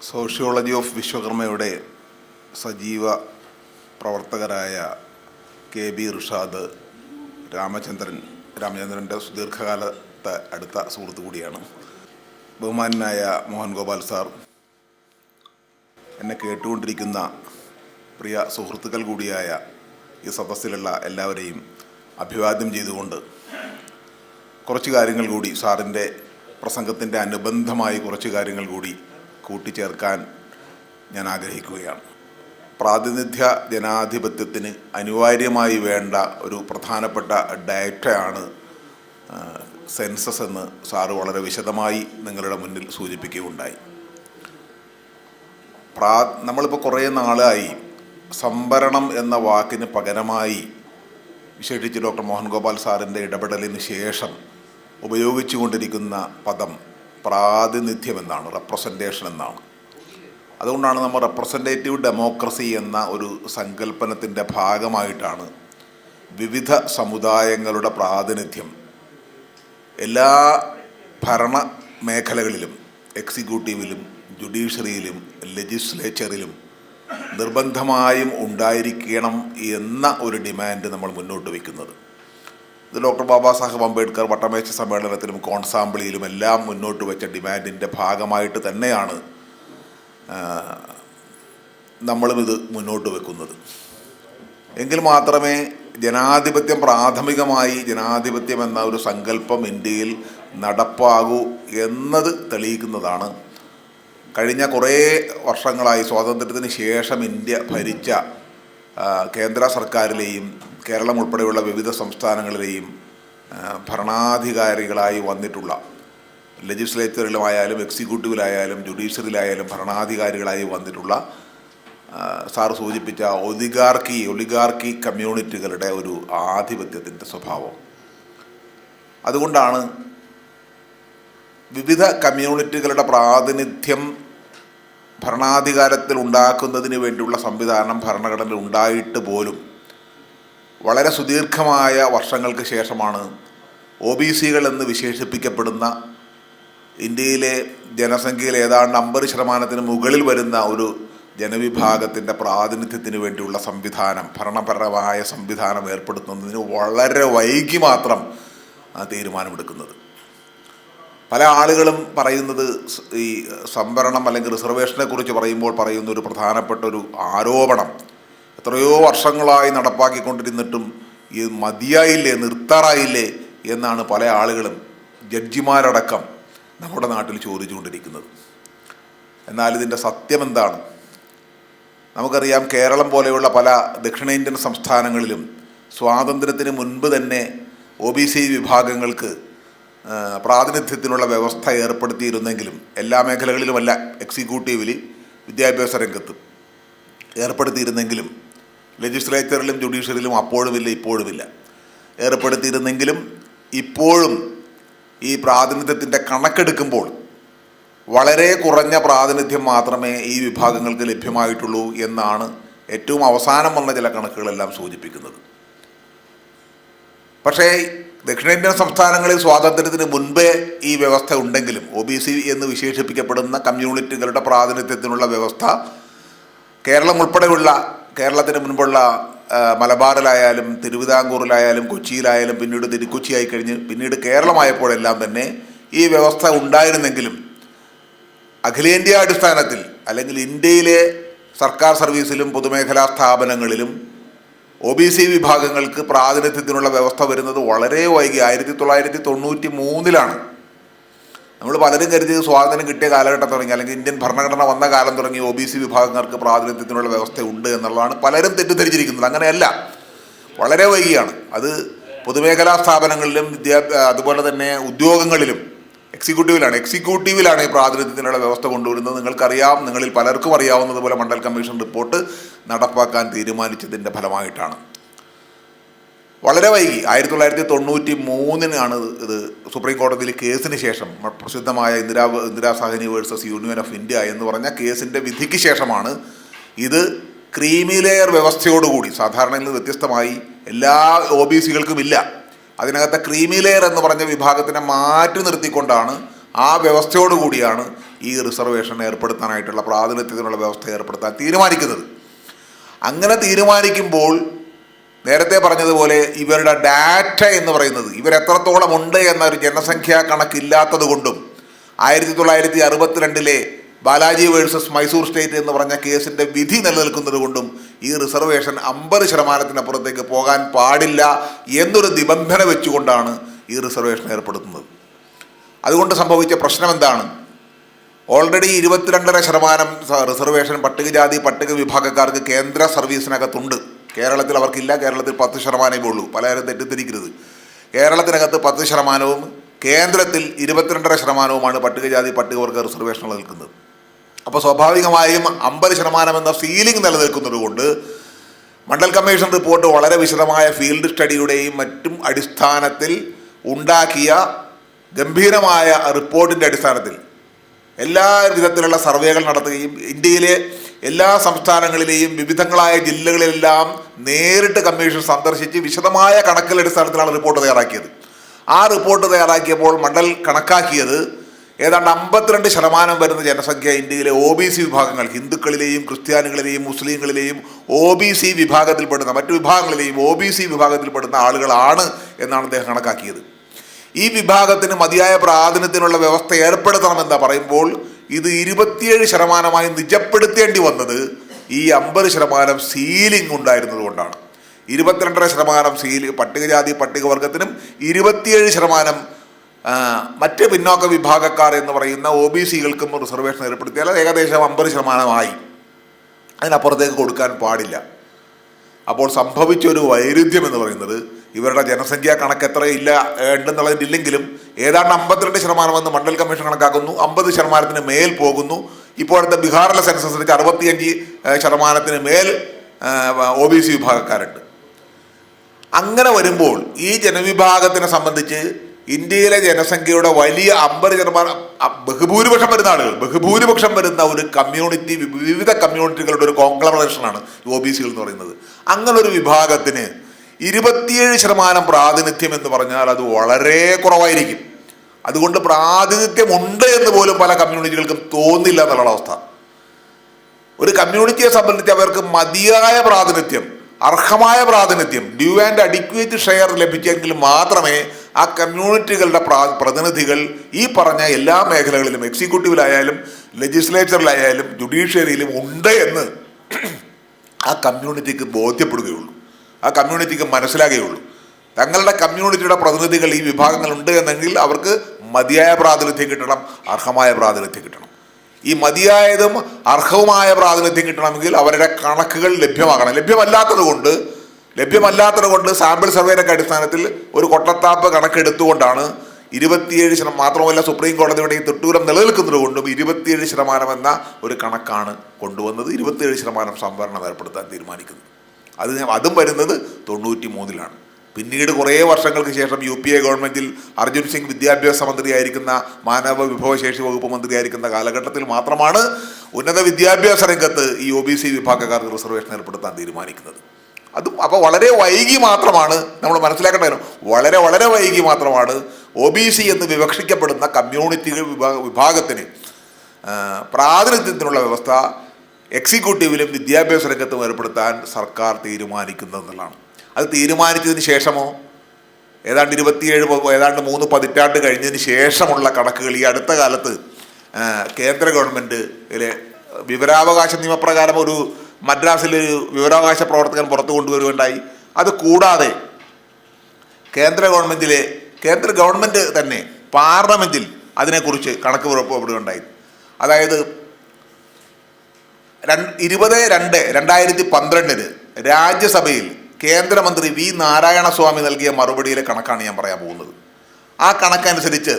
Sociology of വിശ്വകർമ്മയുടെ സജീവ പ്രവർത്തകരായ കെ ബി ഋഷാദ് രാമചന്ദ്രൻ രാമചന്ദ്രന്റെ സുദീർഘകാലത്തെ അടുത്ത സുഹൃത്തു കൂടിയാണ്. ബഹുമാനായ മോഹൻ ഗോപാൽ സാർ എന്നെ കേട്ടുകൊണ്ടിരിക്കുന്ന പ്രിയ സുഹൃത്തുക്കൾ കൂടിയായ ഈ സദസ്സിലുള്ള എല്ലാവരെയും അഭിവാദ്യം ചെയ്തുകൊണ്ട് കുറച്ച് കാര്യങ്ങൾ കൂടി സാറിന്റെ പ്രസംഗത്തിന്റെ അനുബന്ധമായി കുറച്ച് കാര്യങ്ങൾ കൂടി കൂട്ടിച്ചേർക്കാൻ ഞാൻ ആഗ്രഹിക്കുകയാണ്. പ്രാതിനിധ്യ ജനാധിപത്യത്തിന് അനിവാര്യമായി വേണ്ട ഒരു പ്രധാനപ്പെട്ട ഡയറ്റയാണ് സെൻസസ് എന്ന് സാറ് വളരെ വിശദമായി നിങ്ങളുടെ മുന്നിൽ സൂചിപ്പിക്കുകയുണ്ടായി. പ്രാ നമ്മളിപ്പോൾ കുറേ നാളായി സംഭരണം എന്ന വാക്കിന് പകരമായി വിശേഷിച്ച് ഡോക്ടർ മോഹൻ ഗോപാൽ സാറിന്റെ ഇടപെടലിന് ശേഷം ഉപയോഗിച്ചുകൊണ്ടിരിക്കുന്ന പദം പ്രാതിനിധ്യം എന്നാണ് റെപ്രസെന്റേഷൻ എന്നാണ് അതുകൊണ്ടാണ് നമ്മൾ റെപ്രസെന്റേറ്റീവ് ഡെമോക്രസി എന്ന ഒരു സങ്കല്പനത്തിന്റെ ഭാഗമായിട്ടാണ് വിവിധ സമുദായങ്ങളുടെ പ്രാതിനിധ്യം എല്ലാ ഭരണ മേഖലകളിലും എക്സിക്യൂട്ടീവിലും ജുഡീഷ്യറിയിലും ലെജിസ്ലേച്ചറിലും നിർബന്ധമായും ഉണ്ടായിരിക്കണം എന്ന ഒരു ഡിമാൻഡ് നമ്മൾ മുന്നോട്ട് വയ്ക്കുന്നത്. ഡോക്ടർ ബാബാ സാഹേബ് അംബേദ്കർ വട്ടമേശ സമ്മേളനത്തിലും കോൺസാമ്പിളിയിലും എല്ലാം മുന്നോട്ട് വെച്ച ഡിമാൻഡിന്റെ ഭാഗമായിട്ട് തന്നെയാണ് നമ്മളും ഇത് മുന്നോട്ട് വെക്കുന്നത്. എങ്കിൽ മാത്രമേ ജനാധിപത്യം പ്രാഥമികമായി ജനാധിപത്യം എന്ന ഒരു സങ്കല്പം ഇന്ത്യയിൽ നടപ്പാകൂ എന്നത് തെളിയിക്കുന്നതാണ്. കഴിഞ്ഞ കുറേ വർഷങ്ങളായി സ്വാതന്ത്ര്യത്തിന് ശേഷം ഇന്ത്യ ഭരിച്ച കേന്ദ്ര സർക്കാരിലെയും കേരളം ഉൾപ്പെടെയുള്ള വിവിധ സംസ്ഥാനങ്ങളിലെയും ഭരണാധികാരികളായി വന്നിട്ടുള്ള ലെജിസ്ലേച്ചറിലുമായാലും എക്സിക്യൂട്ടീവിലായാലും ജുഡീഷ്യറിയിലായാലും ഭരണാധികാരികളായി വന്നിട്ടുള്ള സാർ സൂചിപ്പിച്ച ഒലിഗാർക്കി ഒലിഗാർക്കി കമ്മ്യൂണിറ്റികളുടെ ഒരു ആധിപത്യത്തിന്റെ സ്വഭാവം. അതുകൊണ്ടാണ് വിവിധ കമ്മ്യൂണിറ്റികളുടെ പ്രാതിനിധ്യം ഭരണാധികാരത്തിൽ ഉണ്ടാക്കുന്നതിന് വേണ്ടിയുള്ള സംവിധാനം ഭരണഘടനയിൽ ഉണ്ടായിട്ട് പോലും വളരെ സുദീർഘമായ വർഷങ്ങൾക്ക് ശേഷമാണ് ഒ ബി സികൾ എന്ന് വിശേഷിപ്പിക്കപ്പെടുന്ന ഇന്ത്യയിലെ ജനസംഖ്യയിൽ ഏതാണ്ട് അമ്പത് ശതമാനത്തിന് മുകളിൽ വരുന്ന ഒരു ജനവിഭാഗത്തിന്റെ പ്രാതിനിധ്യത്തിന് വേണ്ടിയുള്ള സംവിധാനം ഭരണപരമായ സംവിധാനം ഏർപ്പെടുത്തുന്നതിന് വളരെ വൈകി മാത്രം തീരുമാനമെടുക്കുന്നത്. പല ആളുകളും പറയുന്നത് ഈ സംവരണം അല്ലെങ്കിൽ റിസർവേഷനെ കുറിച്ച് പറയുമ്പോൾ പറയുന്ന ഒരു പ്രധാനപ്പെട്ട ഒരു ആരോപണം. എത്രയോ വർഷങ്ങളായി നടപ്പാക്കിക്കൊണ്ടിരുന്നിട്ടും ഇത് മതിയായില്ലേ നിർത്താറായില്ലേ എന്നാണ് പല ആളുകളും ജഡ്ജിമാരടക്കം നമ്മുടെ നാട്ടിൽ ചോദിച്ചുകൊണ്ടിരിക്കുന്നത്. എന്നാൽ ഇതിന്റെ സത്യം എന്താണ്? നമുക്കറിയാം കേരളം പോലെയുള്ള പല ദക്ഷിണേന്ത്യൻ സംസ്ഥാനങ്ങളിലും സ്വാതന്ത്ര്യത്തിന് മുൻപ് തന്നെ ഒ ബി സി വിഭാഗങ്ങൾക്ക് പ്രാതിനിധ്യത്തിനുള്ള വ്യവസ്ഥ ഏർപ്പെടുത്തിയിരുന്നെങ്കിലും എല്ലാ മേഖലകളിലുമല്ല എക്സിക്യൂട്ടീവിൽ വിദ്യാഭ്യാസ രംഗത്തും ഏർപ്പെടുത്തിയിരുന്നെങ്കിലും ലെജിസ്ലേച്ചറിലും ജുഡീഷ്യറിയിലും അപ്പോഴുമില്ല ഇപ്പോഴുമില്ല. ഏർപ്പെടുത്തിയിരുന്നെങ്കിലും ഇപ്പോഴും ഈ പ്രാതിനിധ്യത്തിന്റെ കണക്കെടുക്കുമ്പോൾ വളരെ കുറഞ്ഞ പ്രാതിനിധ്യം മാത്രമേ ഈ വിഭാഗങ്ങൾക്ക് ലഭ്യമായിട്ടുള്ളൂ എന്നാണ് ഏറ്റവും അവസാനം വന്ന ചില കണക്കുകളെല്ലാം സൂചിപ്പിക്കുന്നത്. പക്ഷേ ദക്ഷിണേന്ത്യൻ സംസ്ഥാനങ്ങളിൽ സ്വാതന്ത്ര്യത്തിന് മുൻപേ ഈ വ്യവസ്ഥ ഉണ്ടെങ്കിലും ഒ ബി സി എന്ന് വിശേഷിപ്പിക്കപ്പെടുന്ന കമ്മ്യൂണിറ്റികളുടെ പ്രാതിനിധ്യത്തിനുള്ള വ്യവസ്ഥ കേരളം ഉൾപ്പെടെയുള്ള കേരളത്തിന് മുൻപുള്ള മലബാറിലായാലും തിരുവിതാംകൂറിലായാലും കൊച്ചിയിലായാലും പിന്നീട് തിരുക്കൊച്ചിയായി കഴിഞ്ഞ് പിന്നീട് കേരളമായപ്പോഴെല്ലാം തന്നെ ഈ വ്യവസ്ഥ ഉണ്ടായിരുന്നെങ്കിലും അഖിലേന്ത്യാ അടിസ്ഥാനത്തിൽ അല്ലെങ്കിൽ ഇന്ത്യയിലെ സർക്കാർ സർവീസിലും പൊതുമേഖലാ സ്ഥാപനങ്ങളിലും ഒ ബി സി വിഭാഗങ്ങൾക്ക് പ്രാതിനിധ്യത്തിനുള്ള വ്യവസ്ഥ വരുന്നത് വളരെ വൈകി. ആയിരത്തി തൊള്ളായിരത്തി തൊണ്ണൂറ്റി മൂന്നിലാണ് നമ്മൾ പലരും കരുതി സ്വാതന്ത്ര്യം കിട്ടിയ കാലഘട്ടം തുടങ്ങി. അല്ലെങ്കിൽ ഇന്ത്യൻ ഭരണഘടന വന്ന കാലം തുടങ്ങി ഒ ബി സി വിഭാഗങ്ങൾക്ക് പ്രാതിനിധ്യത്തിനുള്ള വ്യവസ്ഥ ഉണ്ട് എന്നുള്ളതാണ് പലരും തെറ്റിദ്ധരിച്ചിരിക്കുന്നത്. അങ്ങനെയല്ല. വളരെ വൈകിയാണ്. അത് പൊതുമേഖലാ സ്ഥാപനങ്ങളിലും വിദ്യാ അതുപോലെ തന്നെ ഉദ്യോഗങ്ങളിലും എക്സിക്യൂട്ടീവിലാണ്. എക്സിക്യൂട്ടീവിലാണ് ഈ പ്രാതിനിധ്യത്തിനുള്ള വ്യവസ്ഥ കൊണ്ടുവരുന്നത്. നിങ്ങൾക്കറിയാം നിങ്ങളിൽ പലർക്കും അറിയാവുന്നതുപോലെ മണ്ഡൽ കമ്മീഷൻ റിപ്പോർട്ട് നടപ്പാക്കാൻ തീരുമാനിച്ചതിന്റെ ഫലമായിട്ടാണ്. വളരെ വൈകി. ആയിരത്തി തൊള്ളായിരത്തി തൊണ്ണൂറ്റി മൂന്നിനാണ് ഇത് സുപ്രീം കോടതിയിൽ കേസിന് ശേഷം പ്രസിദ്ധമായ Indira Indira Sawhney versus union of India എന്ന് പറഞ്ഞ കേസിന്റെ വിധിക്ക് ശേഷമാണ് ഇത് ക്രീമി ലെയർ വ്യവസ്ഥയോടുകൂടി സാധാരണയിൽ നിന്ന് വ്യത്യസ്തമായി എല്ലാ ഒ ബി സികൾക്കും ഇല്ല. അതിനകത്തെ ക്രീമി ലെയർ എന്ന് പറഞ്ഞ വിഭാഗത്തിനെ മാറ്റി നിർത്തിക്കൊണ്ടാണ് ആ വ്യവസ്ഥയോടുകൂടിയാണ് ഈ റിസർവേഷൻ ഏർപ്പെടുത്താനായിട്ടുള്ള പ്രാതിനിധ്യത്തിനുള്ള വ്യവസ്ഥ ഏർപ്പെടുത്താൻ തീരുമാനിക്കുന്നത്. അങ്ങനെ തീരുമാനിക്കുമ്പോൾ നേരത്തെ പറഞ്ഞതുപോലെ ഇവരുടെ ഡാറ്റ എന്ന് പറയുന്നത് ഇവരെത്രത്തോളം ഉണ്ട് എന്ന ഒരു ജനസംഖ്യാ കണക്കില്ലാത്തത് കൊണ്ടും ആയിരത്തി തൊള്ളായിരത്തി അറുപത്തിരണ്ടിലെ ബാലാജി വേഴ്സസ് മൈസൂർ സ്റ്റേറ്റ് എന്ന് പറഞ്ഞ കേസിന്റെ വിധി നിലനിൽക്കുന്നത് കൊണ്ടും ഈ റിസർവേഷൻ അമ്പത് ശതമാനത്തിനപ്പുറത്തേക്ക് പോകാൻ പാടില്ല എന്നൊരു നിബന്ധന വെച്ചുകൊണ്ടാണ് ഈ റിസർവേഷൻ ഏർപ്പെടുത്തുന്നത്. അതുകൊണ്ട് സംഭവിച്ച പ്രശ്നം എന്താണ്? ഓൾറെഡി ഇരുപത്തിരണ്ടര ശതമാനം റിസർവേഷൻ പട്ടികജാതി പട്ടിക വിഭാഗക്കാർക്ക് കേന്ദ്ര സർവീസിനകത്തുണ്ട്. കേരളത്തിൽ അവർക്കില്ല കേരളത്തിൽ പത്ത് ശതമാനമേ ഉള്ളൂ. പലരും തെറ്റിദ്ധരിക്കരുത്. കേരളത്തിനകത്ത് പത്ത് ശതമാനവും കേന്ദ്രത്തിൽ ഇരുപത്തിരണ്ടര ശതമാനവുമാണ് പട്ടികജാതി പട്ടികവർഗ റിസർവേഷനുകൾ നിൽക്കുന്നത്. അപ്പോൾ സ്വാഭാവികമായും അമ്പത് ശതമാനം എന്ന ഫീലിംഗ് നിലനിൽക്കുന്നത് കൊണ്ട് മണ്ഡൽ കമ്മീഷൻ റിപ്പോർട്ട് വളരെ വിശദമായ ഫീൽഡ് സ്റ്റഡിയുടെയും മറ്റും അടിസ്ഥാനത്തിൽ ഉണ്ടാക്കിയ ഗംഭീരമായ റിപ്പോർട്ടിന്റെ അടിസ്ഥാനത്തിൽ എല്ലാ വിധത്തിലുള്ള സർവേകൾ നടത്തുകയും ഇന്ത്യയിലെ എല്ലാ സംസ്ഥാനങ്ങളിലെയും വിവിധങ്ങളായ ജില്ലകളിലെല്ലാം നേരിട്ട് കമ്മീഷൻ സന്ദർശിച്ച് വിശദമായ കണക്കിലടിസ്ഥാനത്തിലാണ് റിപ്പോർട്ട് തയ്യാറാക്കിയത്. ആ റിപ്പോർട്ട് തയ്യാറാക്കിയപ്പോൾ മണ്ഡൽ കണക്കാക്കിയത് ഏതാണ്ട് അമ്പത്തിരണ്ട് ശതമാനം വരുന്ന ജനസംഖ്യ ഇന്ത്യയിലെ ഒ ബി സി വിഭാഗങ്ങൾ ഹിന്ദുക്കളിലെയും ക്രിസ്ത്യാനികളിലെയും മുസ്ലിങ്ങളിലെയും ഒ ബി സി വിഭാഗത്തിൽപ്പെടുന്ന മറ്റു വിഭാഗങ്ങളിലെയും ഒ ബി സി വിഭാഗത്തിൽപ്പെടുന്ന ആളുകളാണ് എന്നാണ് അദ്ദേഹം കണക്കാക്കിയത്. ഈ വിഭാഗത്തിന് മതിയായ പ്രാതിനിധ്യത്തിനുള്ള വ്യവസ്ഥ ഏർപ്പെടുത്തണമെന്ന് പറയുമ്പോൾ ഇത് ഇരുപത്തിയേഴ് ശതമാനമായി നിജപ്പെടുത്തേണ്ടി വന്നത് ഈ അമ്പത് ശതമാനം സീലിംഗ് ഉണ്ടായിരുന്നത് കൊണ്ടാണ്. ഇരുപത്തിരണ്ടര ശതമാനം സീൽ പട്ടികജാതി പട്ടികവർഗത്തിനും ഇരുപത്തിയേഴ് ശതമാനം മറ്റ് പിന്നോക്ക വിഭാഗക്കാർ എന്ന് പറയുന്ന ഒ ബി സികൾക്കും റിസർവേഷൻ ഏർപ്പെടുത്തിയാൽ അത് ഏകദേശം അമ്പത് ശതമാനമായി. അതിനപ്പുറത്തേക്ക് കൊടുക്കാൻ പാടില്ല. അപ്പോൾ സംഭവിച്ച ഒരു വൈരുദ്ധ്യം എന്ന് പറയുന്നത് ഇവരുടെ ജനസംഖ്യ കണക്ക് എത്ര ഇല്ല ഉണ്ടെന്നുള്ളതിലില്ലെങ്കിലും ഏതാണ്ട് അമ്പത്തിരണ്ട് ശതമാനമെന്ന് മണ്ഡൽ കമ്മീഷൻ കണക്കാക്കുന്നു. അമ്പത് ശതമാനത്തിന് മേൽ പോകുന്നു. ഇപ്പോഴത്തെ ബീഹാറിലെ സെൻസസ് അനുസരിച്ച് അറുപത്തിയഞ്ച് ശതമാനത്തിന് മേൽ ഒ ബി സി വിഭാഗക്കാരുണ്ട്. അങ്ങനെ വരുമ്പോൾ ഈ ജനവിഭാഗത്തിനെ സംബന്ധിച്ച് ഇന്ത്യയിലെ ജനസംഖ്യയുടെ വലിയ അമ്പത് ശതമാനം ബഹുഭൂരിപക്ഷം വരുന്ന ആളുകൾ ബഹുഭൂരിപക്ഷം വരുന്ന ഒരു കമ്മ്യൂണിറ്റി വിവിധ കമ്മ്യൂണിറ്റികളുടെ ഒരു കോൺഗ്ലമറേഷനാണ് ഒ ബി സികൾ എന്ന് പറയുന്നത്. അങ്ങനെ ഒരു വിഭാഗത്തിന് ഇരുപത്തിയേഴ് ശതമാനം പ്രാതിനിധ്യം എന്ന് പറഞ്ഞാൽ അത് വളരെ കുറവായിരിക്കും. അതുകൊണ്ട് പ്രാതിനിധ്യം ഉണ്ട് എന്ന് പോലും പല കമ്മ്യൂണിറ്റികൾക്കും തോന്നില്ല എന്നുള്ള അവസ്ഥ. ഒരു കമ്മ്യൂണിറ്റിയെ സംബന്ധിച്ച് അവർക്ക് മതിയായ പ്രാതിനിധ്യം അർഹമായ പ്രാതിനിധ്യം ഡ്യൂ ആൻഡ് അഡിക്വേറ്റ് ഷെയർ ലഭിച്ചെങ്കിൽ മാത്രമേ ആ കമ്മ്യൂണിറ്റികളുടെ പ്രാ പ്രതിനിധികൾ ഈ പറഞ്ഞ എല്ലാ മേഖലകളിലും എക്സിക്യൂട്ടീവിലായാലും ലെജിസ്ലേച്ചറിലായാലും ജുഡീഷ്യറിയിലും ഉണ്ട് എന്ന് ആ കമ്മ്യൂണിറ്റിക്ക് ബോധ്യപ്പെടുകയുള്ളൂ. ആ കമ്മ്യൂണിറ്റിക്ക് മനസ്സിലാകുകയുള്ളൂ. തങ്ങളുടെ കമ്മ്യൂണിറ്റിയുടെ പ്രതിനിധികൾ ഈ വിഭാഗങ്ങളുണ്ട് എന്നെങ്കിൽ അവർക്ക് മതിയായ പ്രാതിനിധ്യം കിട്ടണം അർഹമായ പ്രാതിനിധ്യം കിട്ടണം. ഈ മതിയായതും അർഹവുമായ പ്രാതിനിധ്യം കിട്ടണമെങ്കിൽ അവരുടെ കണക്കുകൾ ലഭ്യമാകണം. ലഭ്യമല്ലാത്തത് കൊണ്ട് ലഭ്യമല്ലാത്തത് കൊണ്ട് സാമ്പിൾ സർവേയുടെ അടിസ്ഥാനത്തിൽ ഒരു കൊട്ടത്താപ്പ് കണക്കെടുത്തുകൊണ്ടാണ് ഇരുപത്തിയേഴ് ശതമാനം മാത്രമല്ല സുപ്രീം കോടതിയുടെ ഈ തൊട്ടൂരം നിലനിൽക്കുന്നത് കൊണ്ടും ഇരുപത്തിയേഴ് ശതമാനം എന്ന ഒരു കണക്കാണ് കൊണ്ടുവന്നത്. ഇരുപത്തിയേഴ് ശതമാനം സംവരണം ഏർപ്പെടുത്താൻ തീരുമാനിക്കുന്നത്. അത് അതും വരുന്നത് തൊണ്ണൂറ്റി മൂന്നിലാണ് പിന്നീട് കുറേ വർഷങ്ങൾക്ക് ശേഷം യു പി എ ഗവൺമെന്റിൽ അർജുൻ സിംഗ് വിദ്യാഭ്യാസ മന്ത്രിയായിരിക്കുന്ന മാനവ വിഭവശേഷി വകുപ്പ് മന്ത്രിയായിരിക്കുന്ന കാലഘട്ടത്തിൽ മാത്രമാണ് ഉന്നത വിദ്യാഭ്യാസ രംഗത്ത് ഈ ഒ ബി സി വിഭാഗക്കാർക്ക് റിസർവേഷൻ ഏർപ്പെടുത്താൻ തീരുമാനിക്കുന്നത്. അതും അപ്പോൾ വളരെ വൈകി മാത്രമാണ് നമ്മൾ മനസ്സിലാക്കേണ്ട കാര്യം വളരെ വളരെ വൈകി മാത്രമാണ് ഒ ബി സി എന്ന് വിവക്ഷിക്കപ്പെടുന്ന കമ്മ്യൂണിറ്റി വിഭാഗ വിഭാഗത്തിന് പ്രാതിനിധ്യത്തിനുള്ള വ്യവസ്ഥ എക്സിക്യൂട്ടീവിലും വിദ്യാഭ്യാസ രംഗത്തും ഏർപ്പെടുത്താൻ സർക്കാർ തീരുമാനിക്കുന്നത് എന്നുള്ളതാണ്. അത് തീരുമാനിച്ചതിന് ശേഷമോ? ഏതാണ്ട് ഇരുപത്തിയേഴ് ഏതാണ്ട് മൂന്ന് പതിറ്റാണ്ട് കഴിഞ്ഞതിന് ശേഷമുള്ള കണക്കുകൾ ഈ അടുത്ത കാലത്ത് കേന്ദ്ര ഗവൺമെന്റ് വിവരാവകാശ നിയമപ്രകാരം ഒരു മദ്രാസിൽ വിവരാവകാശ പ്രവർത്തകൻ പുറത്തു കൊണ്ടുവരുകയുണ്ടായി. അത് കൂടാതെ കേന്ദ്ര ഗവൺമെന്റിലെ കേന്ദ്ര ഗവൺമെന്റ് തന്നെ പാർലമെന്റിൽ അതിനെക്കുറിച്ച് കണക്ക് പുറപ്പെടുകയുണ്ടായി. അതായത് ഇരുപത് രണ്ട് രണ്ടായിരത്തി പന്ത്രണ്ടിന് രാജ്യസഭയിൽ കേന്ദ്രമന്ത്രി വി നാരായണസ്വാമി നൽകിയ മറുപടിയിലെ കണക്കാണ് ഞാൻ പറയാൻ പോകുന്നത്. ആ കണക്കനുസരിച്ച്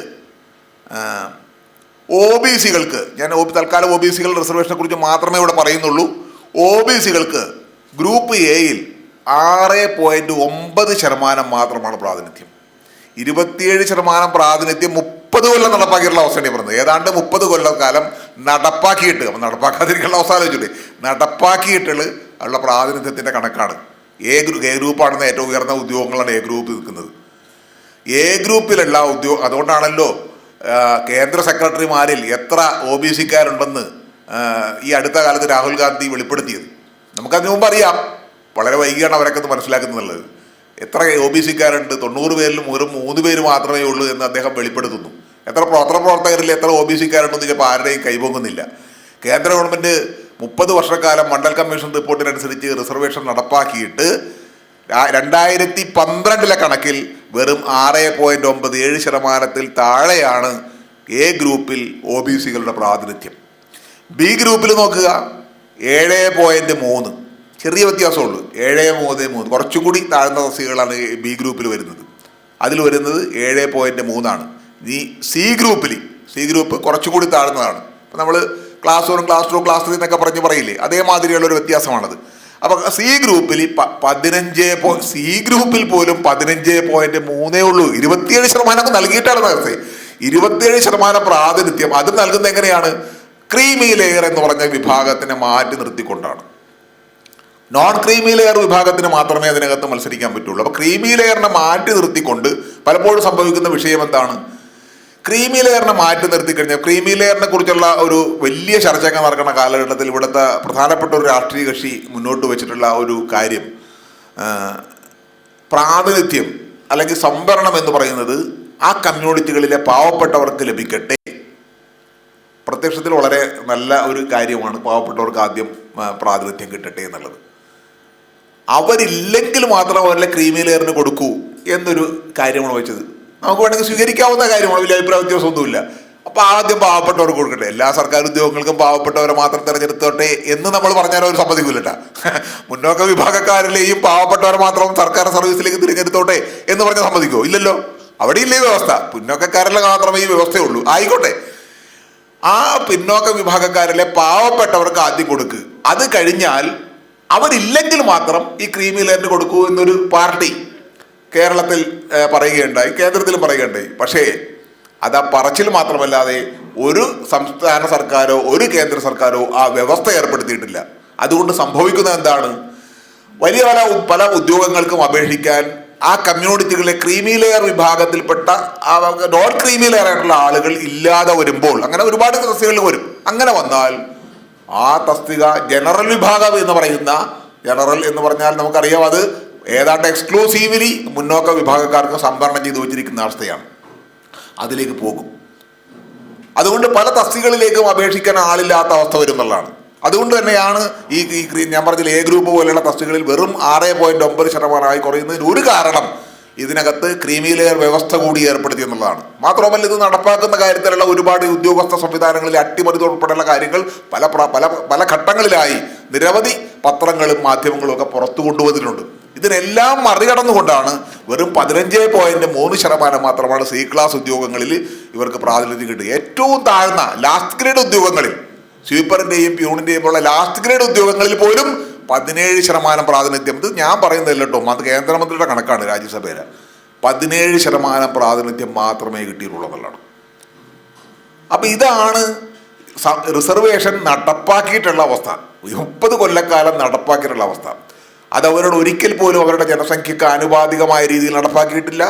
ഒ ബി സികൾക്ക് ഞാൻ തൽക്കാലം ഒ ബി സികളുടെ റിസർവേഷനെ കുറിച്ച് മാത്രമേ ഇവിടെ പറയുന്നുള്ളൂ. ഒ ബി സികൾക്ക് ഗ്രൂപ്പ് എയിൽ ആറ് പോയിന്റ് ഒമ്പത് ശതമാനം മാത്രമാണ് പ്രാതിനിധ്യം. ഇരുപത്തിയേഴ് ശതമാനം പ്രാതിനിധ്യം മുപ്പത് കൊല്ലം നടപ്പാക്കിയിട്ടുള്ള അവസ്ഥയാണ് പറഞ്ഞത്. ഏതാണ്ട് മുപ്പത് കൊല്ലക്കാലം നടപ്പാക്കിയിട്ട് അപ്പം നടപ്പാക്കാതിരിക്കാനുള്ള അവസ്ഥ ആലോചിച്ചില്ലേ നടപ്പാക്കിയിട്ടുള്ള ഉള്ള പ്രാതിനിധ്യത്തിന്റെ കണക്കാണ്. എ ഗ്രൂപ്പ് എ ഗ്രൂപ്പാണെന്ന് ഏറ്റവും ഉയർന്ന ഉദ്യോഗങ്ങളാണ് എ ഗ്രൂപ്പ് നിൽക്കുന്നത്. എ ഗ്രൂപ്പിലുള്ള ഉദ്യോഗ അതുകൊണ്ടാണല്ലോ കേന്ദ്ര സെക്രട്ടറിമാരിൽ എത്ര ഒ ബി സിക്കാരുണ്ടെന്ന് ഈ അടുത്ത കാലത്ത് രാഹുൽ ഗാന്ധി വെളിപ്പെടുത്തിയത്. നമുക്കതിന് മുമ്പ് അറിയാം. വളരെ വൈകിയാണ് അവരൊക്കെ മനസ്സിലാക്കുന്നത് മനസ്സിലാക്കുന്നുള്ളത് എത്ര ഒ ബി സിക്കാരുണ്ട് തൊണ്ണൂറ് പേരിലും വെറും മൂന്ന് പേര് മാത്രമേ ഉള്ളൂ എന്ന് അദ്ദേഹം വെളിപ്പെടുത്തുന്നു. എത്ര പത്രപ്രവർത്തകരിൽ എത്ര ഒ ബി സിക്കാരുണ്ടെന്ന് ചിലപ്പോൾ ആരുടെയും കൈപൊങ്ങുന്നില്ല. കേന്ദ്ര ഗവൺമെന്റ് മുപ്പത് വർഷക്കാലം മണ്ഡൽ കമ്മീഷൻ റിപ്പോർട്ടിനനുസരിച്ച് റിസർവേഷൻ നടപ്പാക്കിയിട്ട് രണ്ടായിരത്തി പന്ത്രണ്ടിലെ കണക്കിൽ വെറും ആറ് പോയിന്റ് ഒമ്പത് ഏഴ് ശതമാനത്തിൽ താഴെയാണ് എ ഗ്രൂപ്പിൽ ഒ ബി സികളുടെ പ്രാതിനിധ്യം. ബി ഗ്രൂപ്പിൽ നോക്കുക. ഏഴ് പോയിന്റ് മൂന്ന്. ചെറിയ വ്യത്യാസമുള്ളൂ. ഏഴ് മൂന്ന് മൂന്ന്. കുറച്ചും കൂടി താഴ്ന്ന തസ്തികകളാണ് ബി ഗ്രൂപ്പിൽ വരുന്നത്. അതിൽ വരുന്നത് ഏഴ് പോയിന്റ് മൂന്നാണ് ഈ സി ഗ്രൂപ്പിൽ സി ഗ്രൂപ്പ് കുറച്ചുകൂടി താഴ്ന്നതാണ്. ഇപ്പം നമ്മൾ class one class two class three എന്നൊക്കെ പറഞ്ഞ് പറയില്ലേ? അതേമാതിരിയുള്ള ഒരു വ്യത്യാസമാണത്. അപ്പോൾ സി ഗ്രൂപ്പിൽ പതിനഞ്ച് പോ സി ഗ്രൂപ്പിൽ പോലും പതിനഞ്ച് പോയിന്റ് മൂന്നേ ഉള്ളൂ. ഇരുപത്തിയേഴ് ശതമാനം നൽകിയിട്ടാണ് നേരത്തെ ഇരുപത്തിയേഴ് ശതമാനം പ്രാതിനിധ്യം. അത് നൽകുന്നത് എങ്ങനെയാണ്? ക്രീമി ലെയർ എന്ന് പറഞ്ഞ വിഭാഗത്തിനെ മാറ്റി നിർത്തിക്കൊണ്ടാണ്. നോൺ ക്രീമി ലെയർ വിഭാഗത്തിന് മാത്രമേ അതിനകത്ത് മത്സരിക്കാൻ പറ്റുള്ളൂ. അപ്പോൾ ക്രീമി ലെയറിനെ മാറ്റി നിർത്തിക്കൊണ്ട് പലപ്പോഴും സംഭവിക്കുന്ന വിഷയം എന്താണ്? ക്രീമി ലെയറിനെ മാറ്റി നിർത്തി കഴിഞ്ഞാൽ ക്രീമി ലെയറിനെ കുറിച്ചുള്ള ഒരു വലിയ ചർച്ചയൊക്കെ നടക്കുന്ന കാലഘട്ടത്തിൽ ഇവിടുത്തെ പ്രധാനപ്പെട്ട ഒരു രാഷ്ട്രീയ കക്ഷി മുന്നോട്ട് വെച്ചിട്ടുള്ള ഒരു കാര്യം പ്രാതിനിധ്യം അല്ലെങ്കിൽ സംവരണം എന്ന് പറയുന്നത് ആ കമ്മ്യൂണിറ്റികളിലെ പാവപ്പെട്ടവർക്ക് ലഭിക്കട്ടെ പ്രത്യക്ഷത്തിൽ വളരെ നല്ല ഒരു കാര്യമാണ് പാവപ്പെട്ടവർക്ക് ആദ്യം പ്രാതിനിധ്യം കിട്ടട്ടെ എന്നുള്ളത്. അവരില്ലെങ്കിൽ മാത്രം അവരുടെ ക്രീമി ലെയറിന് കൊടുക്കൂ എന്നൊരു കാര്യമാണ് വെച്ചത്. നമുക്ക് വേണമെങ്കിൽ സ്വീകരിക്കാവുന്ന കാര്യമാണ് വലിയ അഭിപ്രായ വ്യത്യാസമൊന്നുമില്ല. അപ്പൊ ആദ്യം പാവപ്പെട്ടവർക്ക് കൊടുക്കട്ടെ. എല്ലാ സർക്കാർ ഉദ്യോഗങ്ങൾക്കും പാവപ്പെട്ടവരെ മാത്രം തിരഞ്ഞെടുത്തോട്ടെ എന്ന് നമ്മൾ പറഞ്ഞാൽ അവർ സമ്മതിക്കൂലട്ടാ മുന്നോക്ക വിഭാഗക്കാരിലെയും പാവപ്പെട്ടവരെ മാത്രം സർക്കാർ സർവീസിലേക്ക് തിരഞ്ഞെടുത്തോട്ടെ എന്ന് പറഞ്ഞാൽ സമ്മതിക്കുമോ ഇല്ലല്ലോ. അവിടെ ഇല്ലേ വ്യവസ്ഥ. പിന്നോക്കക്കാരിലെ മാത്രമേ ഈ വ്യവസ്ഥയുള്ളൂ. ആയിക്കോട്ടെ. ആ പിന്നോക്ക വിഭാഗക്കാരിലെ പാവപ്പെട്ടവർക്ക് ആദ്യം കൊടുക്കുക അത് കഴിഞ്ഞാൽ അവരില്ലെങ്കിൽ മാത്രം ഈ ക്രീമി ലെയറിന് കൊടുക്കൂ എന്നൊരു പാർട്ടി കേരളത്തിൽ പറയുകയുണ്ടായി കേന്ദ്രത്തിലും പറയുകയുണ്ടായി. പക്ഷേ അത് ആ പറച്ചിൽ മാത്രമല്ലാതെ ഒരു സംസ്ഥാന സർക്കാരോ ഒരു കേന്ദ്ര സർക്കാരോ ആ വ്യവസ്ഥ ഏർപ്പെടുത്തിയിട്ടില്ല. അതുകൊണ്ട് സംഭവിക്കുന്നത് എന്താണ്? വലിയ പല പല ഉദ്യോഗങ്ങൾക്കും അപേക്ഷിക്കാൻ ആ കമ്മ്യൂണിറ്റികളിലെ ക്രീമി ലെയർ വിഭാഗത്തിൽപ്പെട്ട ആ നോൺ ക്രീമി ലെയർ ആയിട്ടുള്ള ആളുകൾ ഇല്ലാതെ വരുമ്പോൾ അങ്ങനെ ഒരുപാട് തസ്തികകൾ വരും. അങ്ങനെ വന്നാൽ ആ തസ്തിക ജനറൽ വിഭാഗം എന്ന് പറയുന്ന ജനറൽ എന്ന് പറഞ്ഞാൽ നമുക്കറിയാം അത് ഏതാണ്ട് എക്സ്ക്ലൂസീവ്ലി മുന്നോക്ക വിഭാഗക്കാർക്ക് സംവരണം ചെയ്തു വെച്ചിരിക്കുന്ന അവസ്ഥയാണ്. അതിലേക്ക് പോകും. അതുകൊണ്ട് പല തസ്തികളിലേക്കും അപേക്ഷിക്കാൻ ആളില്ലാത്ത അവസ്ഥ വരും അതുകൊണ്ട് തന്നെയാണ് ഈ ഞാൻ പറഞ്ഞില്ല എ ഗ്രൂപ്പ് പോലെയുള്ള തസ്തികളിൽ വെറും ആറ് പോയിന്റ് ഒമ്പത് ശതമാനമായി കുറയുന്നതിന് ഒരു കാരണം ഇതിനകത്ത് ക്രീമി ലെയർ വ്യവസ്ഥ കൂടി ഏർപ്പെടുത്തി എന്നുള്ളതാണ്. മാത്രമല്ല ഇത് നടപ്പാക്കുന്ന കാര്യത്തിലുള്ള ഒരുപാട് ഉദ്യോഗസ്ഥ സംവിധാനങ്ങളിൽ അട്ടിമറി ഉൾപ്പെടെയുള്ള കാര്യങ്ങൾ പല പല പല ഘട്ടങ്ങളിലായി നിരവധി പത്രങ്ങളും മാധ്യമങ്ങളും ഒക്കെ പുറത്തു കൊണ്ടുവന്നിട്ടുണ്ട്. ഇതിനെല്ലാം മറികടന്നുകൊണ്ടാണ് വെറും പതിനഞ്ച് പോയിന്റ് മൂന്ന് ശതമാനം മാത്രമാണ് സി ക്ലാസ് ഉദ്യോഗങ്ങളിൽ ഇവർക്ക് പ്രാതിനിധ്യം കിട്ടുക. ഏറ്റവും താഴ്ന്ന ലാസ്റ്റ് ഗ്രേഡ് ഉദ്യോഗങ്ങളിൽ സ്വീപ്പറിന്റെയും പ്യൂണിന്റെയും ഉള്ള ലാസ്റ്റ് ഗ്രേഡ് ഉദ്യോഗങ്ങളിൽ പോലും പതിനേഴ് ശതമാനം പ്രാതിനിധ്യം. ഇത് ഞാൻ പറയുന്നില്ല കേട്ടോ. അത് കേന്ദ്രമന്ത്രിയുടെ കണക്കാണ് രാജ്യസഭയിലെ. പതിനേഴ് ശതമാനം പ്രാതിനിധ്യം മാത്രമേ കിട്ടിയിട്ടുള്ളൂ എന്നുള്ളതാണ് അപ്പൊ ഇതാണ് റിസർവേഷൻ നടപ്പാക്കിയിട്ടുള്ള അവസ്ഥ. മുപ്പത് കൊല്ലക്കാലം നടപ്പാക്കിയിട്ടുള്ള അവസ്ഥ. അത് അവരോട് ഒരിക്കൽ പോലും അവരുടെ ജനസംഖ്യക്ക് ആനുപാതികമായ രീതിയിൽ നടപ്പാക്കിയിട്ടില്ല.